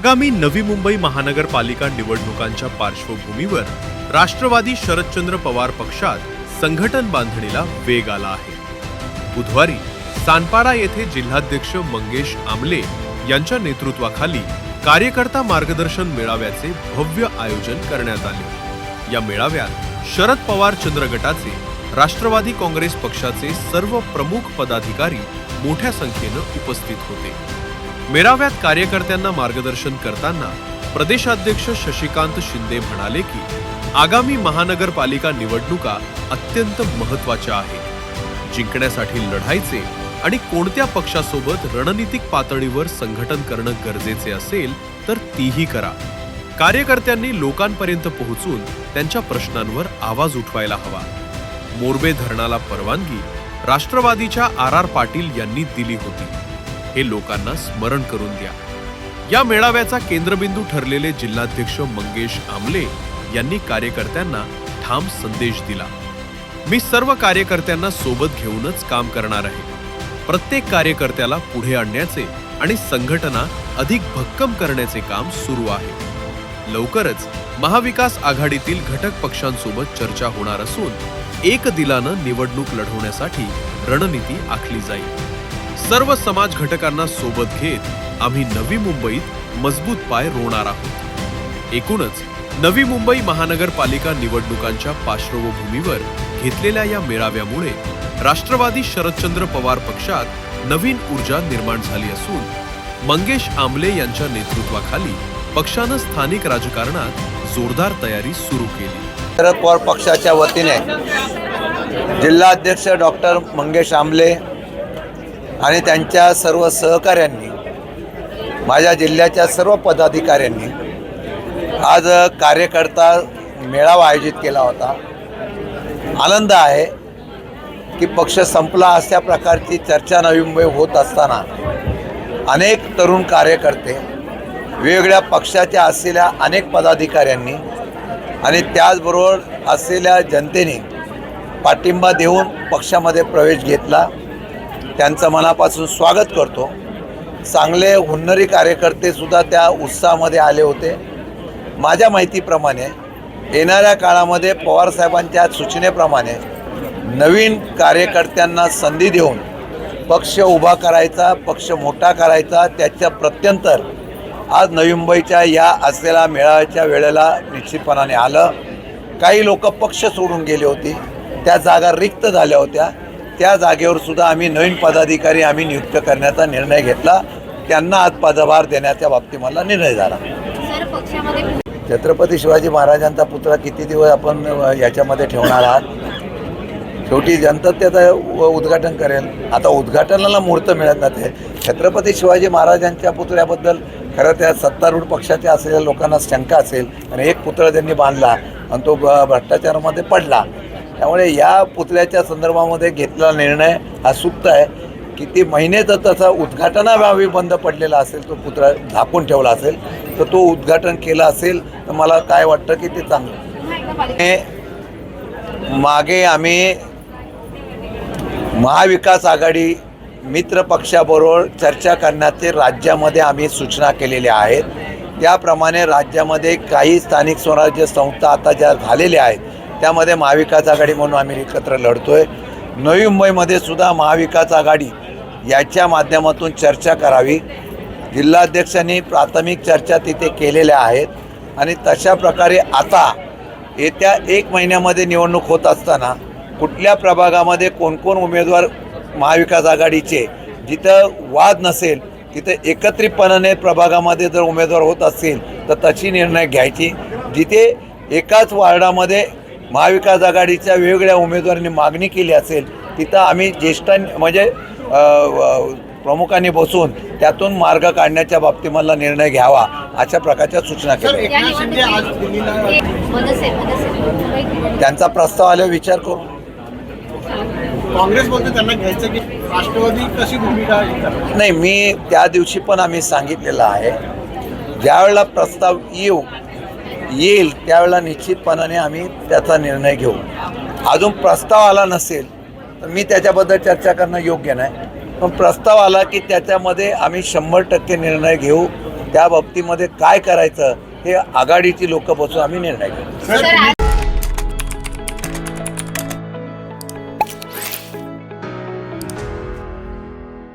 आगामी नवी मुंबई महानगरपालिका निवडणुकांच्या पार्श्वभूमीवर राष्ट्रवादी शरदचंद्र पवार पक्षात संघटन बांधणीला वेग आला आहे. बुधवारी सानपाडा येथे जिल्हाध्यक्ष मंगेश आमले यांच्या नेतृत्वाखाली कार्यकर्ता मार्गदर्शन मेळाव्याचे भव्य आयोजन करण्यात आले. या मेळाव्यात शरद पवार चंद्र गटाचे राष्ट्रवादी काँग्रेस पक्षाचे सर्व प्रमुख पदाधिकारी मोठ्या संख्येनं उपस्थित होते. मेळाव्यात कार्यकर्त्यांना मार्गदर्शन करताना प्रदेशाध्यक्ष शशिकांत शिंदे म्हणाले की आगामी महानगरपालिका निवडणुका अत्यंत महत्त्वाच्या आहेत. जिंकण्यासाठी लढायचे आणि कोणत्या पक्षासोबत रणनीतिक पातळीवर संघटन करणं गरजेचे असेल तर तीही करा. कार्यकर्त्यांनी लोकांपर्यंत पोहोचून त्यांच्या प्रश्नांवर आवाज उठवायला हवा. मोरबे धरणाला परवानगी राष्ट्रवादीच्या आर आर पाटील यांनी दिली होती. हे लोकांना स्मरण करून द्या. या मेळाव्याचा केंद्रबिंदू ठरलेले जिल्हाध्यक्ष मंगेश आमले यांनी कार्यकर्त्यांना ठाम संदेश दिला. मी सर्व कार्यकर्त्यांना सोबत घेऊनच काम करणार आहे. प्रत्येक कार्यकर्त्याला पुढे आणण्याचे आणि संघटना अधिक भक्कम करण्याचे काम सुरू आहे. लवकरच महाविकास आघाडीतील घटक पक्षांसोबत चर्चा होणार असून एक दिलानं निवडणूक लढवण्यासाठी रणनीती आखली जाईल. सर्व समाज घटकांना सोबत घेत आम्ही नवी मुंबईत मजबूत पाय रोवणार आहोत. एकूणच नवी मुंबई महानगरपालिका निवडणुकांच्या पार्श्वभूमीवर घेतलेल्या या मेळाव्यामुळे राष्ट्रवादी शरदचंद्र पवार पक्षात नवीन ऊर्जा निर्माण झाली असून मंगेश आमले यांच्या नेतृत्वाखाली पक्षानं स्थानिक राजकारणात जोरदार तयारी सुरू केली. शरद पवार पक्षाच्या वतीने जिल्हाध्यक्ष डॉक्टर मंगेश आमले आणि त्यांच्या सर्व सहकाऱ्यांनी माझ्या जिल्ह्याच्या सर्व पदाधिकाऱ्यांनी आज कार्यकर्ता मेळावा आयोजित केला होता. आनंद आहे की पक्ष संपला अशा प्रकारची चर्चा नवी मुंबई होत असताना अनेक तरुण कार्यकर्ते वेगवेगळ्या पक्षाच्या असलेल्या अनेक पदाधिकाऱ्यांनी आणि त्याचबरोबर असलेल्या जनतेने पाठिंबा देऊन पक्षामध्ये प्रवेश घेतला. त्यांचं मनापासून स्वागत करतो. चांगले हुन्नरी कार्यकर्तेसुद्धा त्या उत्साहामध्ये आले होते. माझ्या माहितीप्रमाणे येणाऱ्या काळामध्ये पवारसाहेबांच्या सूचनेप्रमाणे नवीन कार्यकर्त्यांना संधी देऊन पक्ष उभा करायचा पक्ष मोठा करायचा त्याच्या प्रत्यंतर आज नवी मुंबईच्या या असलेल्या मेळाव्याच्या वेळेला निश्चितपणाने आलं. काही लोक पक्ष सोडून गेले होते. त्या जागा रिक्त झाल्या होत्या. त्या जागेवर सुद्धा आम्ही नवीन पदाधिकारी आम्ही नियुक्त करण्याचा निर्णय घेतला. त्यांना आज पदभार देण्याच्या बाबतीत मला निर्णय झाला. छत्रपती शिवाजी महाराजांचा पुतळा किती दिवस आपण याच्यामध्ये ठेवणार आहात? शेवटी जनता त्याचं उद्घाटन करेल. आता उद्घाटनाला मुहूर्त मिळत नाही छत्रपती शिवाजी महाराजांच्या पुतळ्याबद्दल खरं त्या सत्तारूढ पक्षाच्या असलेल्या लोकांना शंका असेल. आणि एक पुतळा त्यांनी बांधला आणि तो भ्रष्टाचारामध्ये पडला. त्यामुळे या पुतळ्याच्या संदर्भामध्ये घेतलेला निर्णय हा सुप्त आहे. किती महिनेचा तसा उद्घाटनाभावी बंद पडलेला असेल तो पुतळा झाकून ठेवला असेल तर तो उद्घाटन केला असेल तर मला काय वाटतं की ते चांगलं. हे मागे आम्ही महाविकास आघाडी मित्र पक्षाबरोबर चर्चा करण्याचे राज्यामध्ये आम्ही सूचना केलेल्या आहेत. त्याप्रमाणे राज्यामध्ये काही स्थानिक स्वराज्य संस्था आता ज्या झालेल्या आहेत त्यामध्ये महाविकास आघाडी म्हणून आम्ही एकत्र लढतोय. नवी मुंबईमध्ये सुद्धा महाविकास आघाडी याच्या माध्यमातून चर्चा करावी. जिल्हाध्यक्षांनी प्राथमिक चर्चा तिथे केलेल्या आहेत. आणि तशा प्रकारे आता येत्या एक महिन्यामध्ये निवडणूक होत असताना कुठल्या प्रभागामध्ये कोण कोण उमेदवार महाविकास आघाडीचे जिथं वाद नसेल तिथं एकत्रितपणाने प्रभागामध्ये जर उमेदवार होत असतील तर तशी निर्णय घ्यायची. जिथे एकाच वार्डामध्ये महाविकास आघाडीच्या वेगवेगळ्या उमेदवारांनी मागणी केली असेल तिथं आम्ही ज्येष्ठां म्हणजे प्रमुखांनी बसून त्यातून मार्ग काढण्याच्या बाबतीत मला निर्णय घ्यावा अशा प्रकारच्या सूचना केल्या. त्यांचा प्रस्ताव आल्यावर विचार करू. काँग्रेस बोलते त्यांना घ्यायचं की राष्ट्रवादी कशी भूमिका नाही मी त्या दिवशी पण आम्ही सांगितलेलं आहे ज्यावेळेला प्रस्ताव येऊ येईल त्यावेळेला निश्चितपणाने आम्ही त्याचा निर्णय घेऊ. अजून प्रस्ताव आला नसेल तर मी त्याच्याबद्दल चर्चा करणं योग्य नाही. पण प्रस्ताव आला की त्याच्यामध्ये आम्ही शंभर टक्के निर्णय घेऊ. त्या बाबतीमध्ये काय करायचं हे आघाडीची लोक बसून आम्ही निर्णय घेऊ.